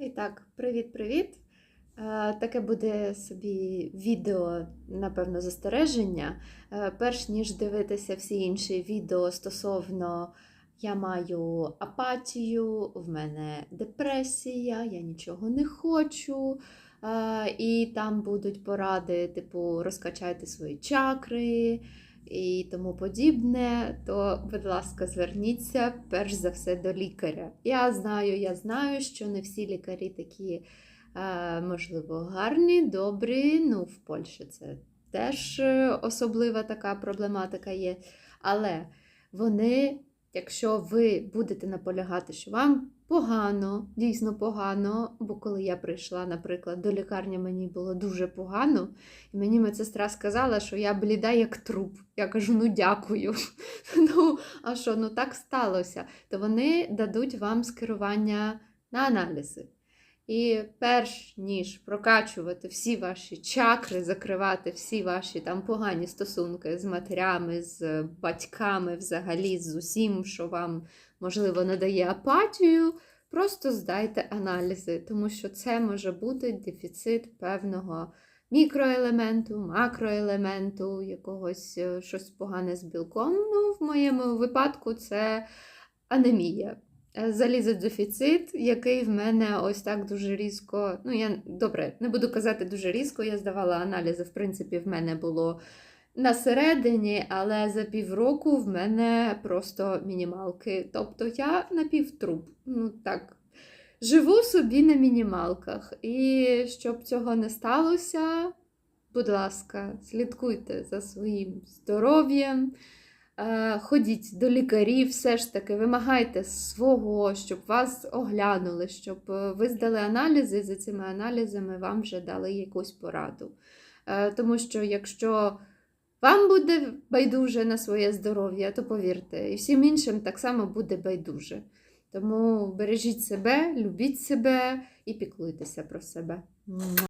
І так, привіт-привіт! Е, Таке буде собі відео, напевно, застереження. Е, Перш ніж дивитися всі інші відео стосовно я маю апатію, в мене депресія, я нічого не хочу. е, І там будуть поради, типу, розкачайте свої чакри і тому подібне, то, будь ласка, зверніться перш за все до лікаря. Я знаю, я знаю, що не всі лікарі такі, е, можливо, гарні, добрі. Ну, в Польщі це теж е, особлива така проблематика є. Але вони, якщо ви будете наполягати, що вам погано, дійсно погано, бо коли я прийшла, наприклад, до лікарні, мені було дуже погано. І мені медсестра сказала, що я бліда як труп. Я кажу, ну дякую. Ну, а що, ну так сталося. То вони дадуть вам скерування на аналізи. І перш ніж прокачувати всі ваші чакри, закривати всі ваші там погані стосунки з матерями, з батьками, взагалі з усім, що вам, можливо, надає апатію, просто здайте аналізи, тому що це може бути дефіцит певного мікроелементу, макроелементу, якогось е, щось погане з білком. Ну, в моєму випадку це анемія. Е, Залізодефіцит, який в мене ось так дуже різко. Ну, я добре, не буду казати дуже різко, я здавала аналізи, в принципі, в мене було на середині, але за півроку в мене просто мінімалки. Тобто я напівтруп. Ну так, живу собі на мінімалках. І щоб цього не сталося, будь ласка, слідкуйте за своїм здоров'ям. Е, Ходіть до лікарів, все ж таки, вимагайте свого, щоб вас оглянули, щоб е, ви здали аналізи, і за цими аналізами вам вже дали якусь пораду. Е, Тому що якщо вам буде байдуже на своє здоров'я, то повірте, і всім іншим так само буде байдуже. Тому бережіть себе, любіть себе і піклуйтеся про себе.